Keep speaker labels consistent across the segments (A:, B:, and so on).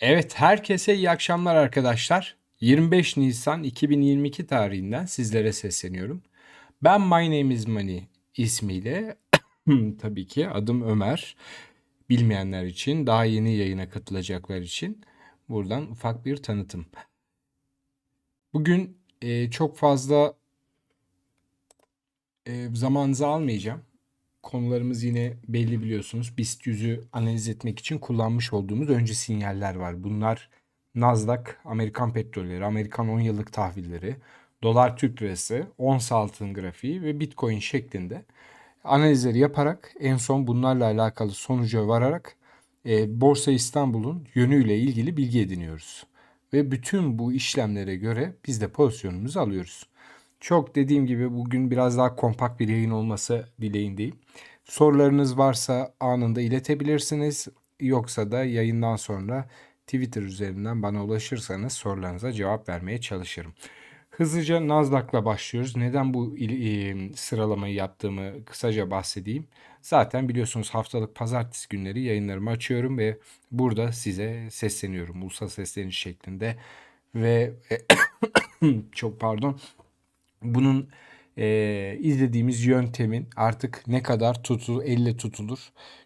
A: Evet, herkese iyi akşamlar arkadaşlar. 25 Nisan 2022 tarihinden sizlere sesleniyorum. Ben My Name is Money ismiyle tabii ki adım Ömer. Bilmeyenler için, daha yeni yayına katılacaklar için buradan ufak bir tanıtım. Bugün e, çok fazla e, zamanınızı almayacağım. Konularımız yine belli biliyorsunuz. BIST 100'ü analiz etmek için kullanmış olduğumuz önce sinyaller var. Bunlar Nasdaq, Amerikan petrolleri, Amerikan 10 yıllık tahvilleri, dolar Türk lirası, ons altın grafiği ve bitcoin şeklinde analizleri yaparak en son bunlarla alakalı sonuca vararak e, Borsa İstanbul'un yönüyle ilgili bilgi ediniyoruz. Ve bütün bu işlemlere göre biz de pozisyonumuzu alıyoruz. Çok dediğim gibi bugün biraz daha kompakt bir yayın olması dileğindeyim. Sorularınız varsa anında iletebilirsiniz. Yoksa da yayından sonra Twitter üzerinden bana ulaşırsanız sorularınıza cevap vermeye çalışırım. Hızlıca Nasdaq'la başlıyoruz. Neden bu e, sıralamayı yaptığımı kısaca bahsedeyim. Zaten biliyorsunuz haftalık pazartesi günleri yayınlarımı açıyorum ve burada size sesleniyorum. Ulusal sesleniş şeklinde ve çok pardon bunun e, izlediğimiz yöntemin artık ne kadar tutu, elle tutulur,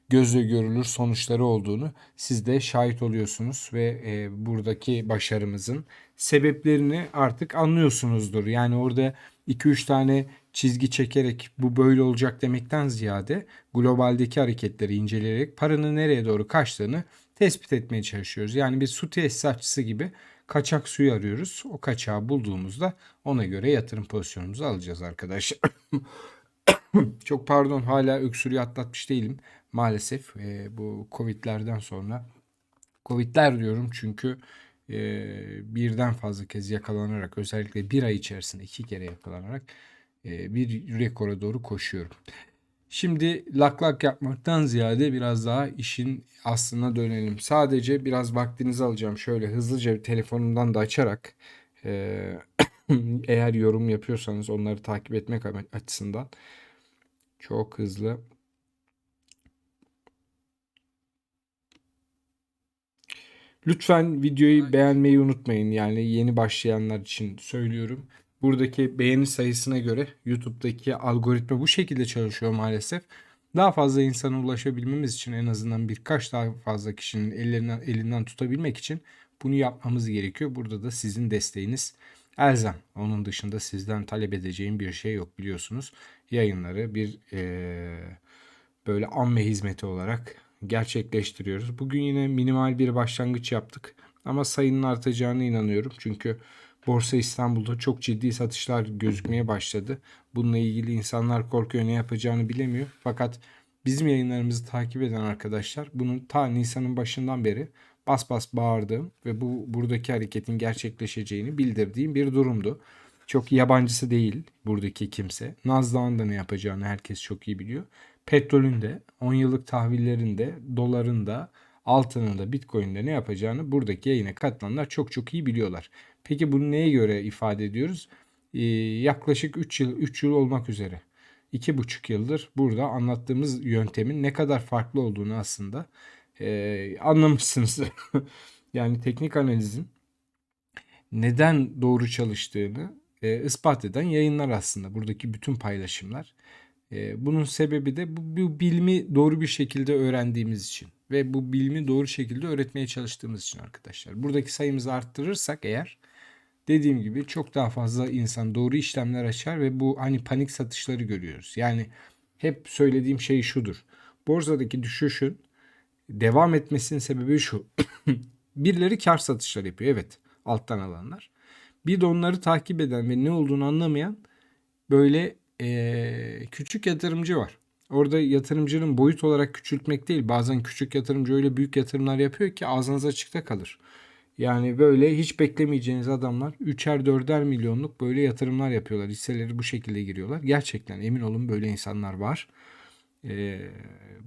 A: gözle görülür sonuçları olduğunu siz de şahit oluyorsunuz ve e, buradaki başarımızın sebeplerini artık anlıyorsunuzdur. Yani orada 2-3 tane çizgi çekerek bu böyle olacak demekten ziyade globaldeki hareketleri inceleyerek paranın nereye doğru kaçtığını tespit etmeye çalışıyoruz. Yani bir su tesisatçısı gibi kaçak suyu arıyoruz. O kaçağı bulduğumuzda ona göre yatırım pozisyonumuzu alacağız arkadaşlar. Çok pardon hala öksürüğü atlatmış değilim. Maalesef e, bu Covid'lerden sonra Covid'ler diyorum çünkü e, birden fazla kez yakalanarak özellikle bir ay içerisinde iki kere yakalanarak e, bir rekora doğru koşuyorum. Şimdi lak lak yapmaktan ziyade biraz daha işin aslına dönelim. Sadece biraz vaktinizi alacağım. Şöyle hızlıca telefonumdan da açarak e, eğer yorum yapıyorsanız onları takip etmek açısından çok hızlı. Lütfen videoyu beğenmeyi unutmayın. Yani yeni başlayanlar için söylüyorum. Buradaki beğeni sayısına göre YouTube'daki algoritma bu şekilde çalışıyor maalesef. Daha fazla insana ulaşabilmemiz için en azından birkaç daha fazla kişinin ellerinden, elinden tutabilmek için bunu yapmamız gerekiyor. Burada da sizin desteğiniz elzem. Onun dışında sizden talep edeceğim bir şey yok biliyorsunuz. Yayınları bir ee, böyle amme hizmeti olarak gerçekleştiriyoruz. Bugün yine minimal bir başlangıç yaptık. Ama sayının artacağına inanıyorum. Çünkü Borsa İstanbul'da çok ciddi satışlar gözükmeye başladı. Bununla ilgili insanlar korkuyor ne yapacağını bilemiyor. Fakat bizim yayınlarımızı takip eden arkadaşlar bunun ta Nisan'ın başından beri bas bas bağırdığım ve bu buradaki hareketin gerçekleşeceğini bildirdiğim bir durumdu. Çok yabancısı değil buradaki kimse. Nasdaq'ın da ne yapacağını herkes çok iyi biliyor. Petrolün de, 10 yıllık tahvillerin de, doların bitcoin'de ne yapacağını buradaki yayına katılanlar çok çok iyi biliyorlar. Peki bunu neye göre ifade ediyoruz? Ee, yaklaşık 3 yıl 3 yıl olmak üzere. 2,5 yıldır burada anlattığımız yöntemin ne kadar farklı olduğunu aslında e, anlamışsınız. yani teknik analizin neden doğru çalıştığını e, ispat eden yayınlar aslında buradaki bütün paylaşımlar. E, bunun sebebi de bu, bu bilimi doğru bir şekilde öğrendiğimiz için ve bu bilimi doğru şekilde öğretmeye çalıştığımız için arkadaşlar. Buradaki sayımızı arttırırsak eğer dediğim gibi çok daha fazla insan doğru işlemler açar ve bu hani panik satışları görüyoruz. Yani hep söylediğim şey şudur. Borsadaki düşüşün devam etmesinin sebebi şu. Birileri kar satışları yapıyor evet alttan alanlar. Bir de onları takip eden ve ne olduğunu anlamayan böyle ee, küçük yatırımcı var. Orada yatırımcının boyut olarak küçültmek değil. Bazen küçük yatırımcı öyle büyük yatırımlar yapıyor ki ağzınız açıkta kalır. Yani böyle hiç beklemeyeceğiniz adamlar 3'er 4'er milyonluk böyle yatırımlar yapıyorlar. Hisseleri bu şekilde giriyorlar. Gerçekten emin olun böyle insanlar var. Ee,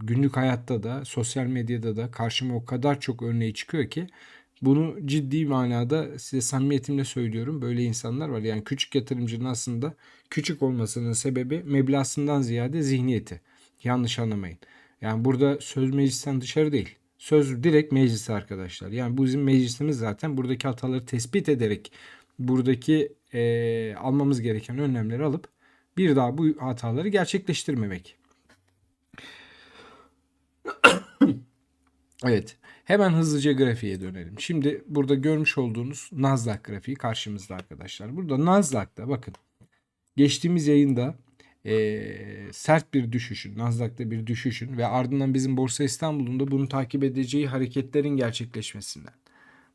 A: günlük hayatta da sosyal medyada da karşıma o kadar çok örneği çıkıyor ki bunu ciddi manada size samimiyetimle söylüyorum. Böyle insanlar var. Yani küçük yatırımcının aslında küçük olmasının sebebi meblağından ziyade zihniyeti. Yanlış anlamayın. Yani burada söz meclisten dışarı değil. Söz direkt meclise arkadaşlar. Yani bu bizim meclisimiz zaten buradaki hataları tespit ederek buradaki eee, almamız gereken önlemleri alıp bir daha bu hataları gerçekleştirmemek. Evet. Hemen hızlıca grafiğe dönelim. Şimdi burada görmüş olduğunuz Nasdaq grafiği karşımızda arkadaşlar. Burada Nasdaq'ta bakın geçtiğimiz yayında eee, sert bir düşüşün, Nasdaq'ta bir düşüşün ve ardından bizim Borsa İstanbul'un da bunu takip edeceği hareketlerin gerçekleşmesinden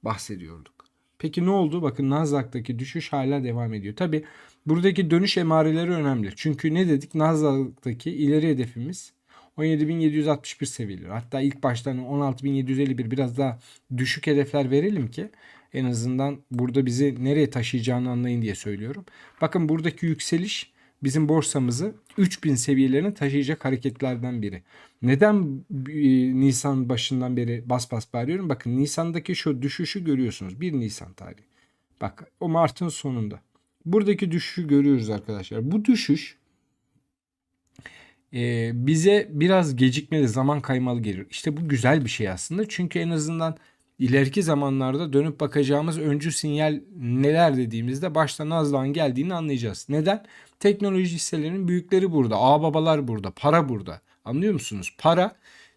A: bahsediyorduk. Peki ne oldu? Bakın Nasdaq'taki düşüş hala devam ediyor. Tabi buradaki dönüş emareleri önemli. Çünkü ne dedik? Nasdaq'taki ileri hedefimiz 17.761 seviyeleri. Hatta ilk baştan 16.751 biraz daha düşük hedefler verelim ki en azından burada bizi nereye taşıyacağını anlayın diye söylüyorum. Bakın buradaki yükseliş bizim borsamızı 3000 seviyelerine taşıyacak hareketlerden biri. Neden e, Nisan başından beri bas bas bağırıyorum? Bakın Nisan'daki şu düşüşü görüyorsunuz. 1 Nisan tarihi. Bak o Mart'ın sonunda. Buradaki düşüşü görüyoruz arkadaşlar. Bu düşüş e, bize biraz gecikmeli zaman kaymalı gelir. İşte bu güzel bir şey aslında. Çünkü en azından ileriki zamanlarda dönüp bakacağımız öncü sinyal neler dediğimizde başta Nazlı'nın geldiğini anlayacağız. Neden? Teknoloji hisselerinin büyükleri burada. Ağ babalar burada. Para burada. Anlıyor musunuz? Para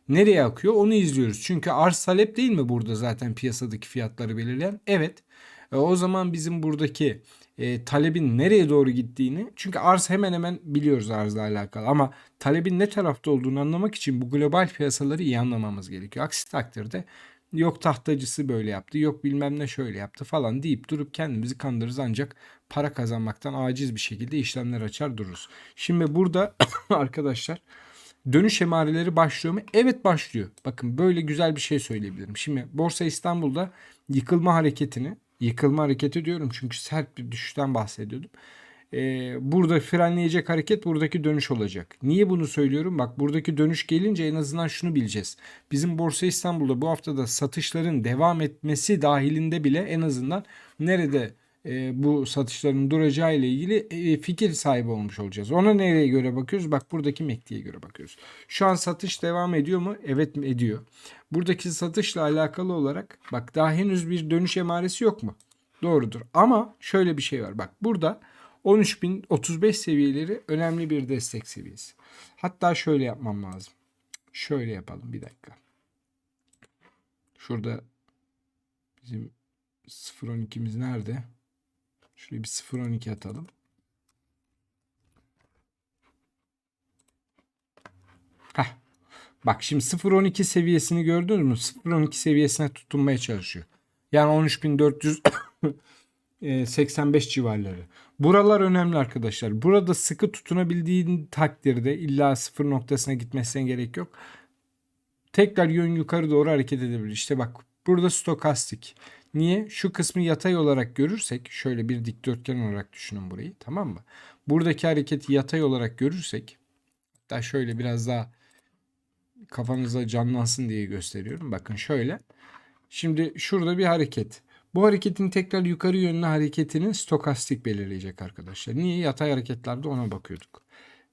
A: nereye akıyor onu izliyoruz. Çünkü arz talep değil mi burada zaten piyasadaki fiyatları belirleyen? Evet. E, o zaman bizim buradaki e, talebin nereye doğru gittiğini çünkü arz hemen hemen biliyoruz arzla alakalı ama talebin ne tarafta olduğunu anlamak için bu global piyasaları iyi anlamamız gerekiyor. Aksi takdirde yok tahtacısı böyle yaptı yok bilmem ne şöyle yaptı falan deyip durup kendimizi kandırırız ancak para kazanmaktan aciz bir şekilde işlemler açar dururuz. Şimdi burada arkadaşlar dönüş emareleri başlıyor mu? Evet başlıyor. Bakın böyle güzel bir şey söyleyebilirim. Şimdi Borsa İstanbul'da yıkılma hareketini yıkılma hareketi diyorum çünkü sert bir düşüşten bahsediyordum. Ee, burada frenleyecek hareket buradaki dönüş olacak. Niye bunu söylüyorum? Bak buradaki dönüş gelince en azından şunu bileceğiz. Bizim Borsa İstanbul'da bu haftada satışların devam etmesi dahilinde bile en azından nerede e, bu satışların duracağı ile ilgili e, fikir sahibi olmuş olacağız. Ona nereye göre bakıyoruz? Bak buradaki MACD'ye göre bakıyoruz. Şu an satış devam ediyor mu? Evet ediyor. Buradaki satışla alakalı olarak bak daha henüz bir dönüş emaresi yok mu? Doğrudur. Ama şöyle bir şey var. Bak burada 13.035 seviyeleri önemli bir destek seviyesi. Hatta şöyle yapmam lazım. Şöyle yapalım bir dakika. Şurada bizim 0.12'miz nerede? Şuraya bir 0.12 atalım. Heh. Bak şimdi 0.12 seviyesini gördünüz mü? 0.12 seviyesine tutunmaya çalışıyor. Yani 13.485 civarları. Buralar önemli arkadaşlar. Burada sıkı tutunabildiğin takdirde illa sıfır noktasına gitmesine gerek yok. Tekrar yön yukarı doğru hareket edebilir. İşte bak burada stokastik. Niye? Şu kısmı yatay olarak görürsek şöyle bir dikdörtgen olarak düşünün burayı tamam mı? Buradaki hareketi yatay olarak görürsek hatta şöyle biraz daha kafanızda canlansın diye gösteriyorum. Bakın şöyle. Şimdi şurada bir hareket. Bu hareketin tekrar yukarı yönlü hareketini stokastik belirleyecek arkadaşlar. Niye? Yatay hareketlerde ona bakıyorduk.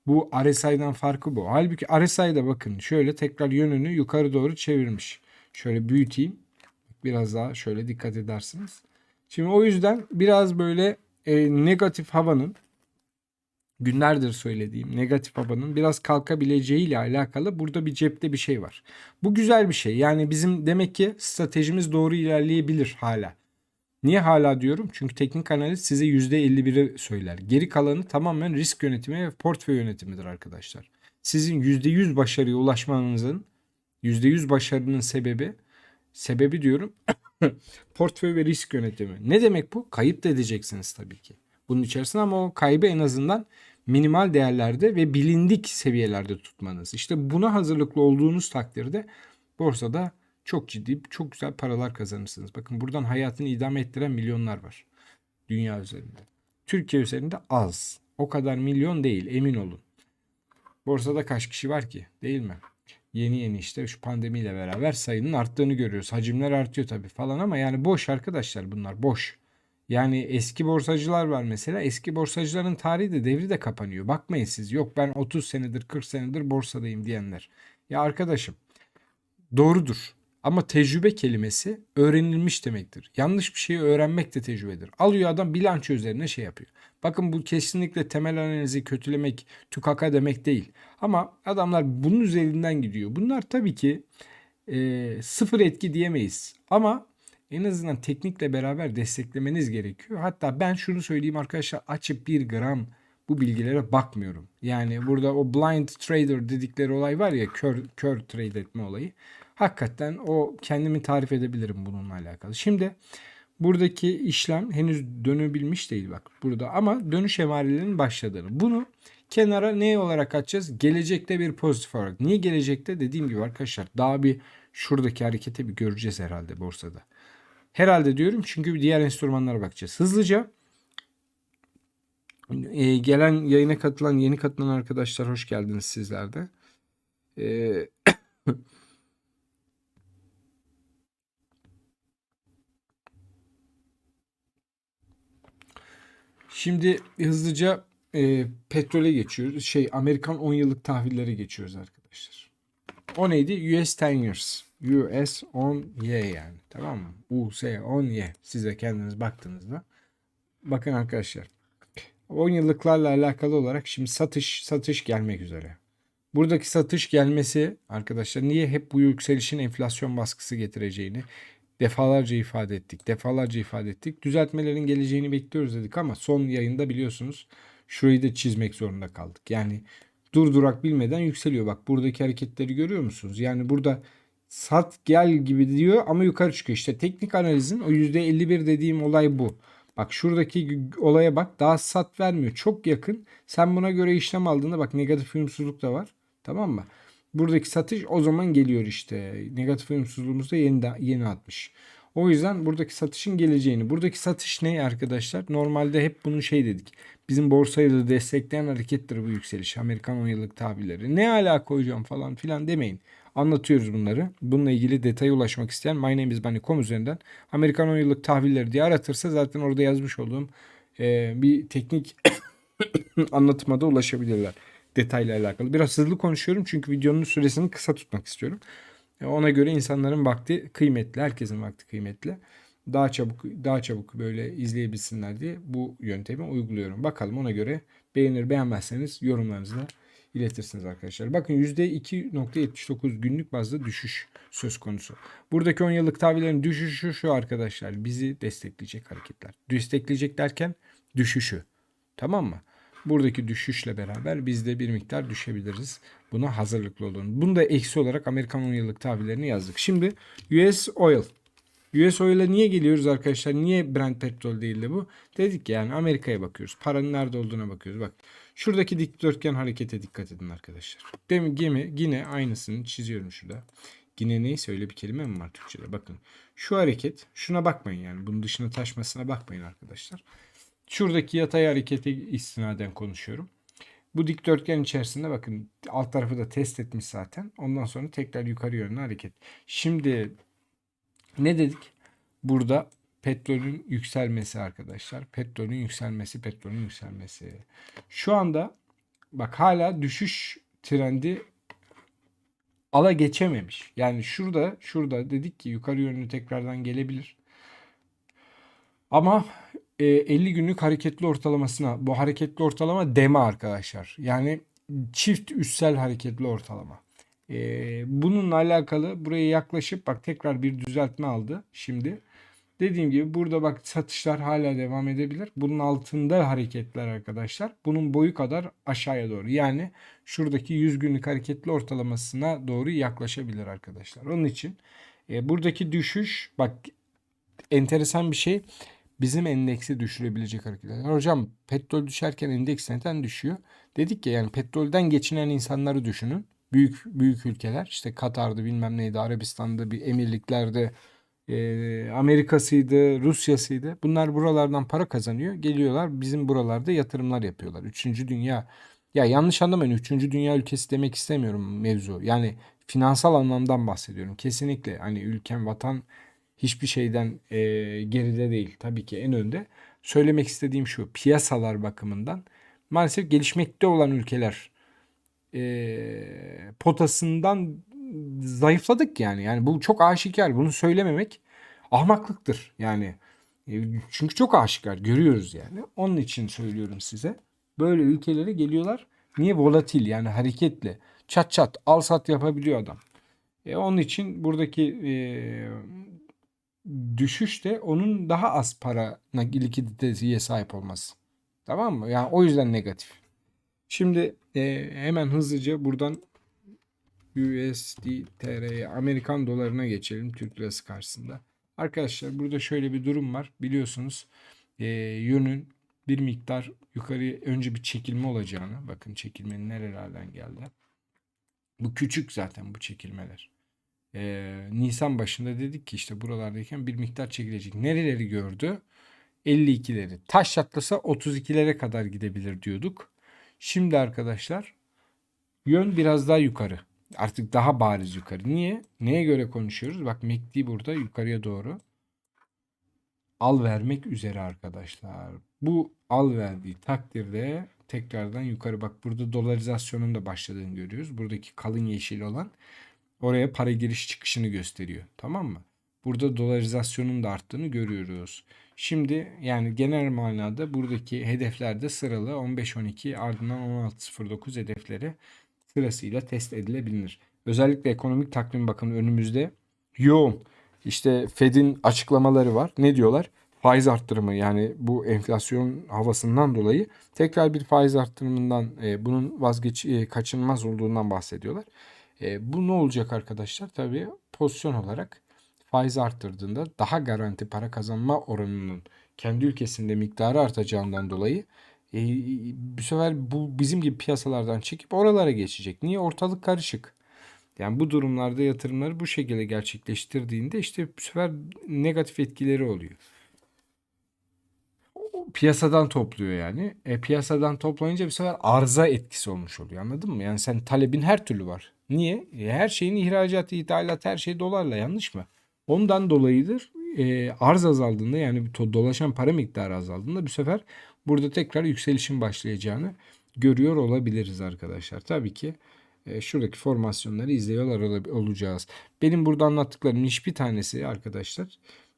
A: Bu RSI'den farkı bu. Halbuki RSI'de bakın şöyle tekrar yönünü yukarı doğru çevirmiş. Şöyle büyüteyim. Biraz daha şöyle dikkat edersiniz. Şimdi o yüzden biraz böyle e, negatif havanın günlerdir söylediğim negatif havanın biraz kalkabileceği ile alakalı burada bir cepte bir şey var. Bu güzel bir şey. Yani bizim demek ki stratejimiz doğru ilerleyebilir hala. Niye hala diyorum? Çünkü teknik analiz size %51'i söyler. Geri kalanı tamamen risk yönetimi ve portföy yönetimidir arkadaşlar. Sizin %100 başarıya ulaşmanızın %100 başarının sebebi sebebi diyorum portföy ve risk yönetimi. Ne demek bu? Kayıp da edeceksiniz tabii ki. Bunun içerisinde ama o kaybı en azından minimal değerlerde ve bilindik seviyelerde tutmanız. İşte buna hazırlıklı olduğunuz takdirde borsada çok ciddi, çok güzel paralar kazanırsınız. Bakın buradan hayatını idame ettiren milyonlar var dünya üzerinde. Türkiye üzerinde az. O kadar milyon değil emin olun. Borsada kaç kişi var ki değil mi? Yeni yeni işte şu pandemiyle beraber sayının arttığını görüyoruz. Hacimler artıyor tabii falan ama yani boş arkadaşlar bunlar boş. Yani eski borsacılar var mesela. Eski borsacıların tarihi de devri de kapanıyor. Bakmayın siz yok ben 30 senedir 40 senedir borsadayım diyenler. Ya arkadaşım doğrudur. Ama tecrübe kelimesi öğrenilmiş demektir. Yanlış bir şeyi öğrenmek de tecrübedir. Alıyor adam bilanço üzerine şey yapıyor. Bakın bu kesinlikle temel analizi kötülemek, tükaka demek değil. Ama adamlar bunun üzerinden gidiyor. Bunlar tabii ki e, sıfır etki diyemeyiz. Ama en azından teknikle beraber desteklemeniz gerekiyor. Hatta ben şunu söyleyeyim arkadaşlar açıp bir gram bu bilgilere bakmıyorum. Yani burada o blind trader dedikleri olay var ya kör, kör trade etme olayı. Hakikaten o kendimi tarif edebilirim bununla alakalı. Şimdi buradaki işlem henüz dönebilmiş değil bak burada ama dönüş emarelerinin başladığını. Bunu kenara ne olarak açacağız? Gelecekte bir pozitif olarak. Niye gelecekte? Dediğim gibi arkadaşlar daha bir şuradaki hareketi bir göreceğiz herhalde borsada. Herhalde diyorum çünkü diğer enstrümanlara bakacağız. Hızlıca e, gelen yayına katılan yeni katılan arkadaşlar hoş geldiniz sizler de. E, Şimdi hızlıca e, petrole geçiyoruz. Şey Amerikan 10 yıllık tahvillere geçiyoruz arkadaşlar. O neydi? US 10 years. US 10 Y yani. Tamam mı? US 10 Y. Size kendiniz baktığınızda. Bakın arkadaşlar. 10 yıllıklarla alakalı olarak şimdi satış satış gelmek üzere. Buradaki satış gelmesi arkadaşlar niye hep bu yükselişin enflasyon baskısı getireceğini defalarca ifade ettik. Defalarca ifade ettik. Düzeltmelerin geleceğini bekliyoruz dedik ama son yayında biliyorsunuz şurayı da çizmek zorunda kaldık. Yani durdurak bilmeden yükseliyor. Bak buradaki hareketleri görüyor musunuz? Yani burada sat gel gibi diyor ama yukarı çıkıyor. İşte teknik analizin o %51 dediğim olay bu. Bak şuradaki olaya bak daha sat vermiyor. Çok yakın. Sen buna göre işlem aldığında bak negatif uyumsuzluk da var. Tamam mı? Buradaki satış o zaman geliyor işte. Negatif uyumsuzluğumuz da yeni, de, yeni atmış. O yüzden buradaki satışın geleceğini. Buradaki satış ne arkadaşlar? Normalde hep bunu şey dedik. Bizim borsayı da destekleyen harekettir bu yükseliş. Amerikan 10 yıllık tabirleri. Ne alaka hocam falan filan demeyin. Anlatıyoruz bunları. Bununla ilgili detaya ulaşmak isteyen My Name is Bunny.com üzerinden Amerikan 10 yıllık tahvilleri diye aratırsa zaten orada yazmış olduğum bir teknik anlatıma da ulaşabilirler detayla alakalı. Biraz hızlı konuşuyorum çünkü videonun süresini kısa tutmak istiyorum. E, ona göre insanların vakti kıymetli, herkesin vakti kıymetli. Daha çabuk daha çabuk böyle izleyebilsinler diye bu yöntemi uyguluyorum. Bakalım ona göre beğenir beğenmezseniz yorumlarınızı da iletirsiniz arkadaşlar. Bakın %2.79 günlük bazda düşüş söz konusu. Buradaki 10 yıllık tahvillerin düşüşü şu arkadaşlar. Bizi destekleyecek hareketler. Destekleyecek derken düşüşü. Tamam mı? Buradaki düşüşle beraber biz de bir miktar düşebiliriz. Buna hazırlıklı olun. Bunu da eksi olarak Amerikan 10 yıllık tahvillerini yazdık. Şimdi US Oil. US Oil'e niye geliyoruz arkadaşlar? Niye Brent petrol değil de bu? Dedik ki yani Amerika'ya bakıyoruz. Paranın nerede olduğuna bakıyoruz. Bak şuradaki dikdörtgen harekete dikkat edin arkadaşlar. Demin gemi yine aynısını çiziyorum şurada. Yine neyse öyle bir kelime mi var Türkçe'de? Bakın şu hareket şuna bakmayın yani. Bunun dışına taşmasına bakmayın arkadaşlar. Şuradaki yatay hareketi istinaden konuşuyorum. Bu dikdörtgen içerisinde bakın alt tarafı da test etmiş zaten. Ondan sonra tekrar yukarı yönlü hareket. Şimdi ne dedik? Burada petrolün yükselmesi arkadaşlar. Petrolün yükselmesi, petrolün yükselmesi. Şu anda bak hala düşüş trendi ala geçememiş. Yani şurada şurada dedik ki yukarı yönlü tekrardan gelebilir. Ama 50 günlük hareketli ortalamasına bu hareketli ortalama deme arkadaşlar. Yani çift üssel hareketli ortalama. Bununla alakalı buraya yaklaşıp bak tekrar bir düzeltme aldı şimdi. Dediğim gibi burada bak satışlar hala devam edebilir. Bunun altında hareketler arkadaşlar. Bunun boyu kadar aşağıya doğru. Yani şuradaki 100 günlük hareketli ortalamasına doğru yaklaşabilir arkadaşlar. Onun için e, buradaki düşüş bak enteresan bir şey bizim endeksi düşürebilecek hareketler. Hocam petrol düşerken endeks neden düşüyor? Dedik ya yani petrolden geçinen insanları düşünün. Büyük büyük ülkeler işte Katar'dı bilmem neydi Arabistan'da bir emirliklerde e, Amerika'sıydı Rusya'sıydı. Bunlar buralardan para kazanıyor. Geliyorlar bizim buralarda yatırımlar yapıyorlar. Üçüncü dünya ya yanlış anlamayın üçüncü dünya ülkesi demek istemiyorum mevzu. Yani finansal anlamdan bahsediyorum. Kesinlikle hani ülkem vatan hiçbir şeyden e, geride değil. Tabii ki en önde. Söylemek istediğim şu piyasalar bakımından maalesef gelişmekte olan ülkeler e, potasından zayıfladık yani. Yani bu çok aşikar. Bunu söylememek ahmaklıktır. Yani e, çünkü çok aşikar görüyoruz yani. Onun için söylüyorum size. Böyle ülkelere geliyorlar. Niye volatil yani hareketli. Çat çat al sat yapabiliyor adam. E, onun için buradaki e, düşüş de onun daha az para likiditesiye sahip olması. Tamam mı? Yani o yüzden negatif. Şimdi e, hemen hızlıca buradan USD TL'ye Amerikan dolarına geçelim Türk lirası karşısında. Arkadaşlar burada şöyle bir durum var. Biliyorsunuz e, yönün bir miktar yukarı önce bir çekilme olacağını. Bakın çekilmenin nerelerden geldi. Bu küçük zaten bu çekilmeler. Ee, Nisan başında dedik ki işte buralardayken bir miktar çekilecek. Nereleri gördü? 52'leri. Taş çatlasa 32'lere kadar gidebilir diyorduk. Şimdi arkadaşlar yön biraz daha yukarı. Artık daha bariz yukarı. Niye? Neye göre konuşuyoruz? Bak MACD burada yukarıya doğru al vermek üzere arkadaşlar. Bu al verdiği takdirde tekrardan yukarı bak burada dolarizasyonun da başladığını görüyoruz. Buradaki kalın yeşil olan oraya para giriş çıkışını gösteriyor. Tamam mı? Burada dolarizasyonun da arttığını görüyoruz. Şimdi yani genel manada buradaki hedeflerde sıralı 15-12 ardından 16-09 hedefleri sırasıyla test edilebilir. Özellikle ekonomik takvim bakın önümüzde yoğun. İşte Fed'in açıklamaları var. Ne diyorlar? Faiz arttırımı yani bu enflasyon havasından dolayı tekrar bir faiz arttırımından e, bunun vazgeç e, kaçınılmaz olduğundan bahsediyorlar. E, bu ne olacak arkadaşlar? Tabii pozisyon olarak faiz arttırdığında daha garanti para kazanma oranının kendi ülkesinde miktarı artacağından dolayı e, bu sefer bu bizim gibi piyasalardan çekip oralara geçecek. Niye? Ortalık karışık. Yani bu durumlarda yatırımları bu şekilde gerçekleştirdiğinde işte bu sefer negatif etkileri oluyor. Piyasadan topluyor yani. E, piyasadan toplayınca bir sefer arıza etkisi olmuş oluyor anladın mı? Yani sen talebin her türlü var. Niye? E, her şeyin ihracatı, ithalat her şey dolarla yanlış mı? Ondan dolayıdır e, arz azaldığında yani dolaşan para miktarı azaldığında bu sefer burada tekrar yükselişin başlayacağını görüyor olabiliriz arkadaşlar. Tabii ki e, şuradaki formasyonları izliyorlar olacağız. Benim burada anlattıklarım hiçbir tanesi arkadaşlar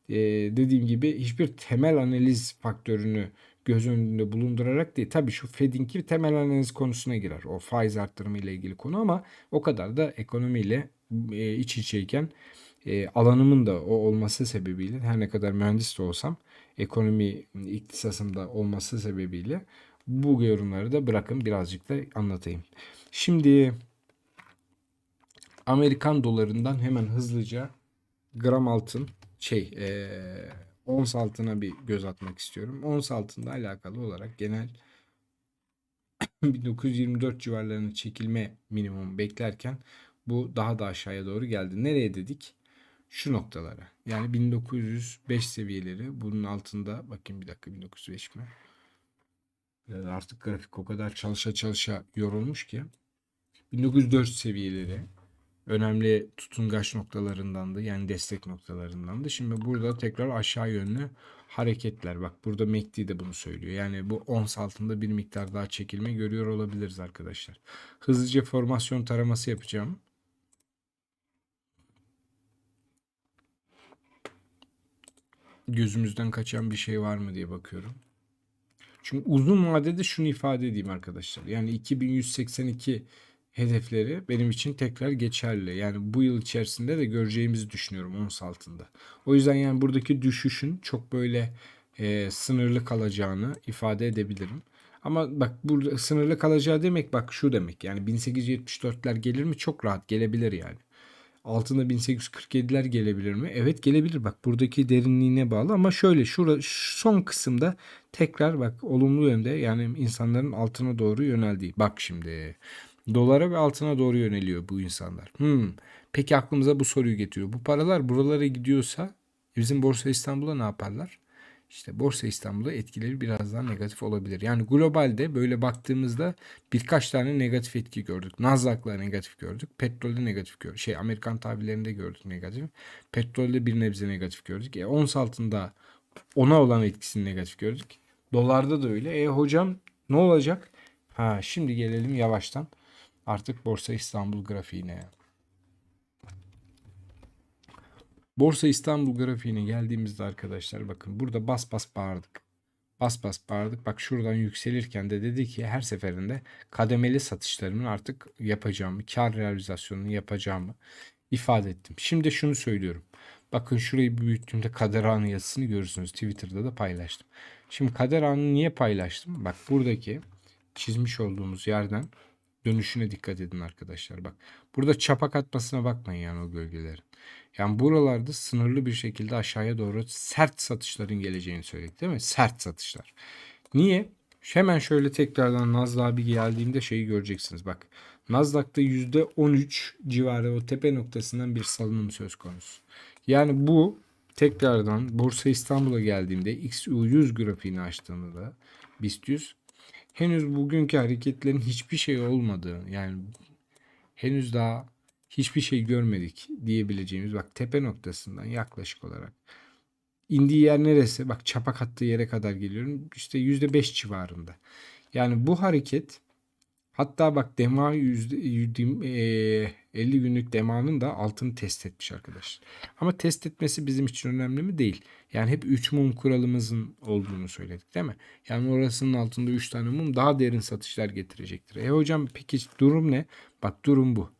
A: e, dediğim gibi hiçbir temel analiz faktörünü göz önünde bulundurarak değil. Tabii şu Fed'inki temel analiz konusuna girer. O faiz arttırımı ile ilgili konu ama o kadar da ekonomiyle e, iç içeyken e, alanımın da o olması sebebiyle her ne kadar mühendis de olsam ekonomi iktisasında olması sebebiyle bu yorumları da bırakın birazcık da anlatayım. Şimdi Amerikan dolarından hemen hızlıca gram altın şey e, ons altına bir göz atmak istiyorum. Ons altında alakalı olarak genel 1924 civarlarına çekilme minimum beklerken bu daha da aşağıya doğru geldi. Nereye dedik? Şu noktalara. Yani 1905 seviyeleri bunun altında bakayım bir dakika 1905 mi? Artık grafik o kadar çalışa çalışa yorulmuş ki 1904 seviyeleri önemli tutungaç noktalarındandı. Yani destek noktalarındandı. Şimdi burada tekrar aşağı yönlü hareketler. Bak burada MACD de bunu söylüyor. Yani bu ons altında bir miktar daha çekilme görüyor olabiliriz arkadaşlar. Hızlıca formasyon taraması yapacağım. Gözümüzden kaçan bir şey var mı diye bakıyorum. Çünkü uzun vadede şunu ifade edeyim arkadaşlar. Yani 2182 hedefleri benim için tekrar geçerli. Yani bu yıl içerisinde de göreceğimizi düşünüyorum ons altında. O yüzden yani buradaki düşüşün çok böyle e, sınırlı kalacağını ifade edebilirim. Ama bak burada sınırlı kalacağı demek bak şu demek. Yani 1874'ler gelir mi? Çok rahat gelebilir yani. Altında 1847'ler gelebilir mi? Evet gelebilir. Bak buradaki derinliğine bağlı ama şöyle şura son kısımda tekrar bak olumlu yönde yani insanların altına doğru yöneldiği. Bak şimdi Dolara ve altına doğru yöneliyor bu insanlar. Hmm. Peki aklımıza bu soruyu getiriyor. Bu paralar buralara gidiyorsa bizim Borsa İstanbul'a ne yaparlar? İşte Borsa İstanbul'a etkileri biraz daha negatif olabilir. Yani globalde böyle baktığımızda birkaç tane negatif etki gördük. Nasdaq'la negatif gördük. Petrolde negatif gördük. Şey Amerikan tahvillerinde gördük negatif. Petrolde bir nebze negatif gördük. E, ons altında ona olan etkisini negatif gördük. Dolarda da öyle. E hocam ne olacak? Ha şimdi gelelim yavaştan artık Borsa İstanbul grafiğine. Borsa İstanbul grafiğine geldiğimizde arkadaşlar bakın burada bas bas bağırdık. Bas bas bağırdık. Bak şuradan yükselirken de dedi ki her seferinde kademeli satışlarımın artık yapacağımı, kar realizasyonunu yapacağımı ifade ettim. Şimdi şunu söylüyorum. Bakın şurayı büyüttüğümde kader anı yazısını görürsünüz. Twitter'da da paylaştım. Şimdi kader anını niye paylaştım? Bak buradaki çizmiş olduğumuz yerden dönüşüne dikkat edin arkadaşlar. Bak burada çapak atmasına bakmayın yani o gölgelerin. Yani buralarda sınırlı bir şekilde aşağıya doğru sert satışların geleceğini söyledik değil mi? Sert satışlar. Niye? Hemen şöyle tekrardan Nazlı abi geldiğinde şeyi göreceksiniz. Bak Nasdaq'ta %13 civarı o tepe noktasından bir salınım söz konusu. Yani bu tekrardan Borsa İstanbul'a geldiğimde XU100 grafiğini açtığımda BIST 100 henüz bugünkü hareketlerin hiçbir şey olmadığı yani henüz daha hiçbir şey görmedik diyebileceğimiz bak tepe noktasından yaklaşık olarak indiği yer neresi? Bak çapak attığı yere kadar geliyorum. İşte %5 civarında. Yani bu hareket hatta bak dema yüzde, yüzde- eee, 50 günlük demanın da altını test etmiş arkadaşlar. Ama test etmesi bizim için önemli mi? Değil. Yani hep 3 mum kuralımızın olduğunu söyledik değil mi? Yani orasının altında 3 tane mum daha derin satışlar getirecektir. E hocam peki durum ne? Bak durum bu.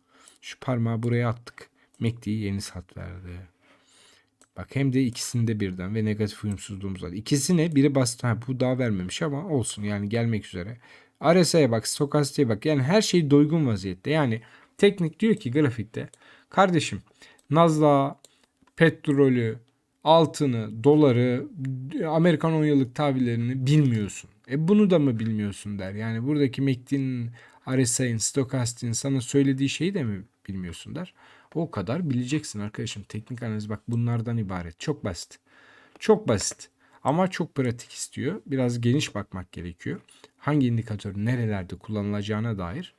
A: Şu parmağı buraya attık. MACD'yi yeni sat verdi. Bak hem de ikisinde birden ve negatif uyumsuzluğumuz var. İkisi ne? Biri basit. Ha, bu daha vermemiş ama olsun yani gelmek üzere. RSI'ye bak, stokastiğe bak. Yani her şey doygun vaziyette. Yani teknik diyor ki grafikte. Kardeşim Nazla, petrolü, altını, doları, Amerikan 10 yıllık tahvillerini bilmiyorsun. E bunu da mı bilmiyorsun der. Yani buradaki MACD'nin, RSI'nin, stokastiğin sana söylediği şeyi de mi bilmiyorsun der. O kadar bileceksin arkadaşım. Teknik analiz bak bunlardan ibaret. Çok basit. Çok basit. Ama çok pratik istiyor. Biraz geniş bakmak gerekiyor. Hangi indikatör nerelerde kullanılacağına dair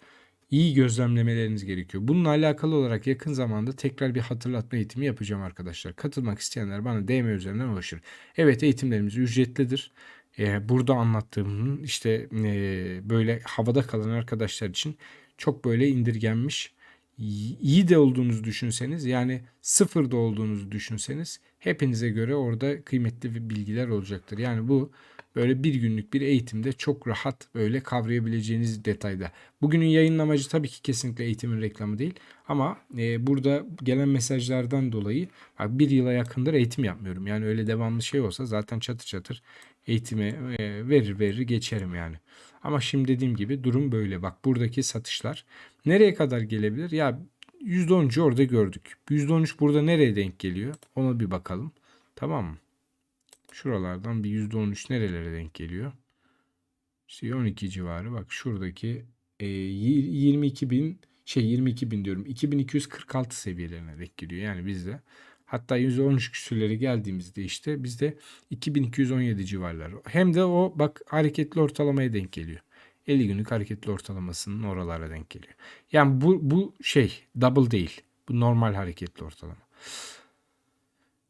A: iyi gözlemlemeleriniz gerekiyor. Bununla alakalı olarak yakın zamanda tekrar bir hatırlatma eğitimi yapacağım arkadaşlar. Katılmak isteyenler bana DM üzerinden ulaşır. Evet eğitimlerimiz ücretlidir. Ee, burada anlattığımın işte e, böyle havada kalan arkadaşlar için çok böyle indirgenmiş iyi de olduğunuzu düşünseniz yani sıfırda olduğunuzu düşünseniz hepinize göre orada kıymetli bilgiler olacaktır. Yani bu böyle bir günlük bir eğitimde çok rahat böyle kavrayabileceğiniz detayda. Bugünün yayın amacı tabii ki kesinlikle eğitimin reklamı değil ama e, burada gelen mesajlardan dolayı bak bir yıla yakındır eğitim yapmıyorum. Yani öyle devamlı şey olsa zaten çatır çatır eğitimi e, verir verir geçerim yani. Ama şimdi dediğim gibi durum böyle. Bak buradaki satışlar nereye kadar gelebilir? Ya %13'ü orada gördük. %13 burada nereye denk geliyor? Ona bir bakalım. Tamam mı? Şuralardan bir %13 nerelere denk geliyor? İşte 12 civarı. Bak şuradaki e, 22 bin şey 22 bin diyorum. 2246 seviyelerine denk geliyor. Yani bizde hatta %13 küsürleri geldiğimizde işte bizde 2217 civarları. Hem de o bak hareketli ortalamaya denk geliyor. 50 günlük hareketli ortalamasının oralara denk geliyor. Yani bu, bu şey double değil. Bu normal hareketli ortalama.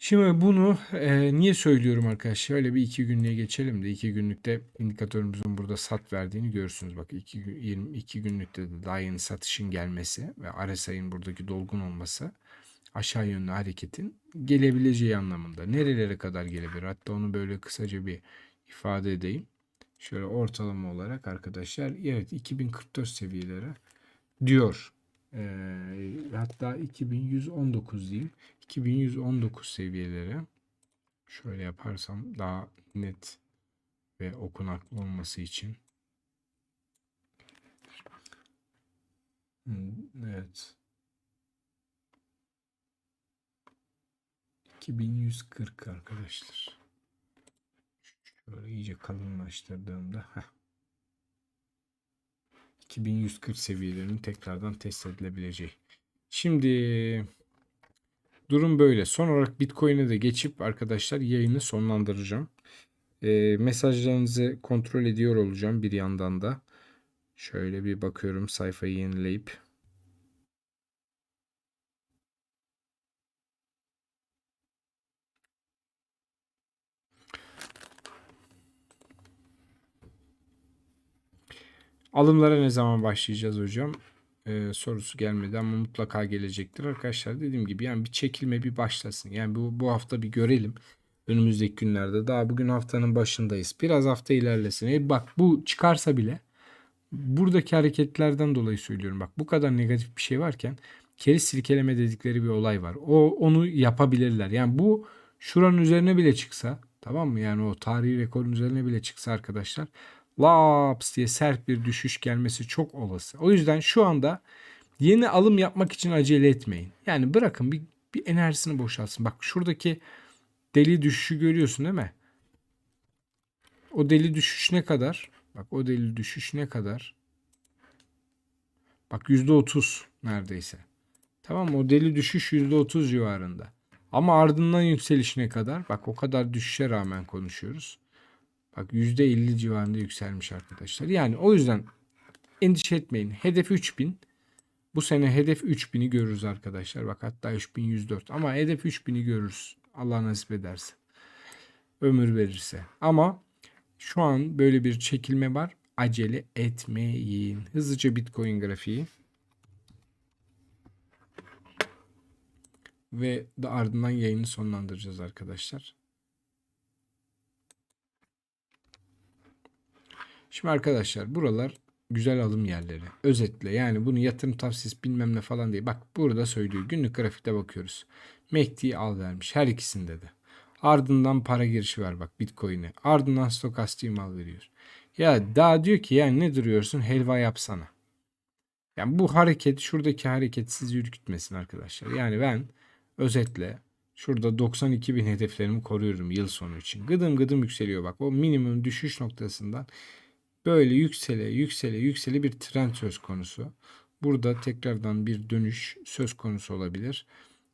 A: Şimdi bunu e, niye söylüyorum arkadaşlar? Şöyle bir iki günlüğe geçelim de iki günlükte indikatörümüzün burada sat verdiğini görürsünüz. Bak iki, 22 günlükte de daha yeni satışın gelmesi ve RSI'nin buradaki dolgun olması aşağı yönlü hareketin gelebileceği anlamında. Nerelere kadar gelebilir? Hatta onu böyle kısaca bir ifade edeyim. Şöyle ortalama olarak arkadaşlar evet 2044 seviyeleri diyor. Ee, hatta 2119 diyeyim. 2119 seviyeleri şöyle yaparsam daha net ve okunaklı olması için. Hmm, Evet. 2140 arkadaşlar. Şöyle iyice kalınlaştırdığımda heh. 2140 seviyelerinin tekrardan test edilebileceği. Şimdi durum böyle. Son olarak Bitcoin'e de geçip arkadaşlar yayını sonlandıracağım. Ee, mesajlarınızı kontrol ediyor olacağım bir yandan da. Şöyle bir bakıyorum sayfayı yenileyip. Alımlara ne zaman başlayacağız hocam? E, sorusu gelmedi ama mutlaka gelecektir arkadaşlar. Dediğim gibi yani bir çekilme bir başlasın. Yani bu, bu hafta bir görelim. Önümüzdeki günlerde daha bugün haftanın başındayız. Biraz hafta ilerlesin. E bak bu çıkarsa bile buradaki hareketlerden dolayı söylüyorum. Bak bu kadar negatif bir şey varken keriz silkeleme dedikleri bir olay var. O onu yapabilirler. Yani bu şuranın üzerine bile çıksa tamam mı? Yani o tarihi rekorun üzerine bile çıksa arkadaşlar laps diye sert bir düşüş gelmesi çok olası. O yüzden şu anda yeni alım yapmak için acele etmeyin. Yani bırakın bir, bir enerjisini boşaltsın. Bak şuradaki deli düşüşü görüyorsun değil mi? O deli düşüş ne kadar? Bak o deli düşüş ne kadar? Bak %30 neredeyse. Tamam mı? O deli düşüş %30 civarında. Ama ardından yükseliş ne kadar? Bak o kadar düşüşe rağmen konuşuyoruz. Bak %50 civarında yükselmiş arkadaşlar. Yani o yüzden endişe etmeyin. Hedef 3000. Bu sene hedef 3000'i görürüz arkadaşlar. Bak hatta 3104 ama hedef 3000'i görürüz. Allah nasip ederse. Ömür verirse. Ama şu an böyle bir çekilme var. Acele etmeyin. Hızlıca Bitcoin grafiği. Ve ardından yayını sonlandıracağız arkadaşlar. Şimdi arkadaşlar buralar güzel alım yerleri. Özetle yani bunu yatırım tavsiyesi bilmem ne falan değil. Bak burada söylüyor. Günlük grafikte bakıyoruz. MACD'yi al vermiş her ikisinde de. Ardından para girişi var bak Bitcoin'e. Ardından stokastiği mal veriyor. Ya daha diyor ki yani ne duruyorsun helva yapsana. Yani bu hareket şuradaki hareket sizi ürkütmesin arkadaşlar. Yani ben özetle şurada 92 bin hedeflerimi koruyorum yıl sonu için. Gıdım gıdım yükseliyor bak. O minimum düşüş noktasından böyle yüksele yüksele yüksele bir trend söz konusu. Burada tekrardan bir dönüş söz konusu olabilir.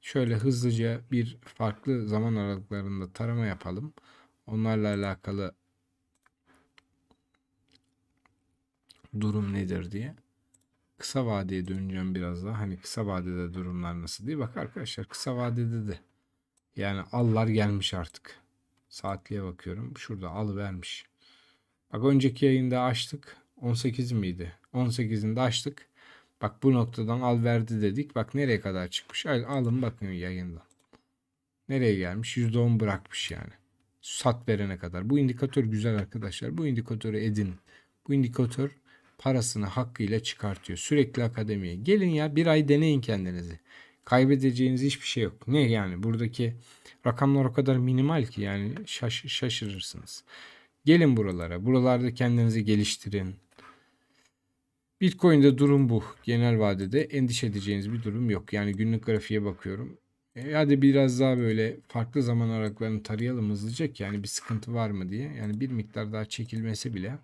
A: Şöyle hızlıca bir farklı zaman aralıklarında tarama yapalım. Onlarla alakalı durum nedir diye. Kısa vadeye döneceğim biraz daha. Hani kısa vadede durumlar nasıl diye. Bak arkadaşlar kısa vadede de yani allar gelmiş artık. Saatliğe bakıyorum. Şurada al vermiş. Bak önceki yayında açtık. 18 miydi? 18'inde açtık. Bak bu noktadan al verdi dedik. Bak nereye kadar çıkmış. Al, alın bakın yayında. Nereye gelmiş? %10 bırakmış yani. Sat verene kadar. Bu indikatör güzel arkadaşlar. Bu indikatörü edin. Bu indikatör parasını hakkıyla çıkartıyor. Sürekli akademiye. Gelin ya bir ay deneyin kendinizi. Kaybedeceğiniz hiçbir şey yok. Ne yani buradaki rakamlar o kadar minimal ki yani şaş şaşırırsınız. Gelin buralara. Buralarda kendinizi geliştirin. Bitcoin'de durum bu. Genel vadede endişe edeceğiniz bir durum yok. Yani günlük grafiğe bakıyorum. E hadi biraz daha böyle farklı zaman aralıklarını tarayalım hızlıca ki yani bir sıkıntı var mı diye. Yani bir miktar daha çekilmesi bile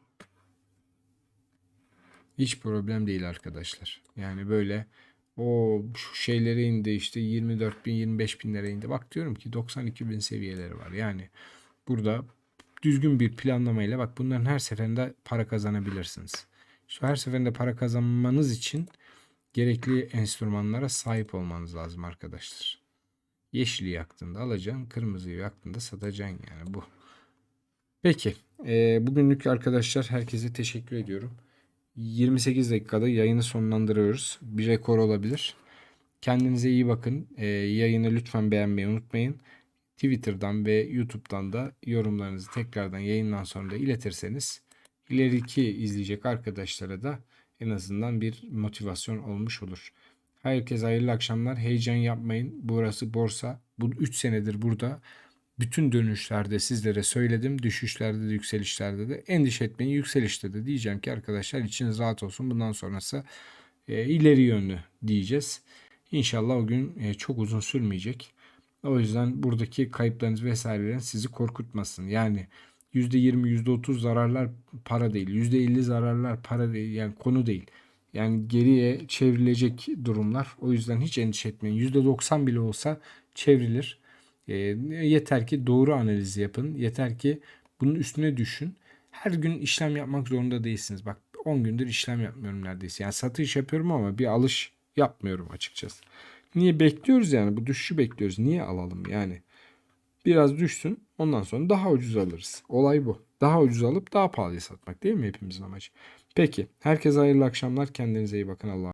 A: hiç problem değil arkadaşlar. Yani böyle o şu şeylere indi işte 24 bin 25 binlere indi. Bak diyorum ki 92 bin seviyeleri var. Yani burada düzgün bir planlamayla bak bunların her seferinde para kazanabilirsiniz. Şu her seferinde para kazanmanız için gerekli enstrümanlara sahip olmanız lazım arkadaşlar. Yeşili yaktığında alacaksın, kırmızıyı yaktığında satacaksın yani bu. Peki, e, bugünlük arkadaşlar herkese teşekkür ediyorum. 28 dakikada yayını sonlandırıyoruz. Bir rekor olabilir. Kendinize iyi bakın. E, yayını lütfen beğenmeyi unutmayın. Twitter'dan ve YouTube'dan da yorumlarınızı tekrardan yayından sonra da iletirseniz ileriki izleyecek arkadaşlara da en azından bir motivasyon olmuş olur. Herkese hayırlı akşamlar. Heyecan yapmayın. Burası borsa. Bu 3 senedir burada. Bütün dönüşlerde sizlere söyledim. Düşüşlerde de yükselişlerde de endişe etmeyin. Yükselişte de diyeceğim ki arkadaşlar içiniz rahat olsun. Bundan sonrası e, ileri yönlü diyeceğiz. İnşallah o gün e, çok uzun sürmeyecek. O yüzden buradaki kayıplarınız vesairelerin sizi korkutmasın. Yani %20, %30 zararlar para değil. %50 zararlar para değil. Yani konu değil. Yani geriye çevrilecek durumlar. O yüzden hiç endişe etmeyin. %90 bile olsa çevrilir. E, yeter ki doğru analizi yapın. Yeter ki bunun üstüne düşün. Her gün işlem yapmak zorunda değilsiniz. Bak 10 gündür işlem yapmıyorum neredeyse. Yani satış yapıyorum ama bir alış yapmıyorum açıkçası. Niye bekliyoruz yani? Bu düşüşü bekliyoruz. Niye alalım yani? Biraz düşsün ondan sonra daha ucuz alırız. Olay bu. Daha ucuz alıp daha pahalıya satmak değil mi hepimizin amacı? Peki. Herkese hayırlı akşamlar. Kendinize iyi bakın. Allah'a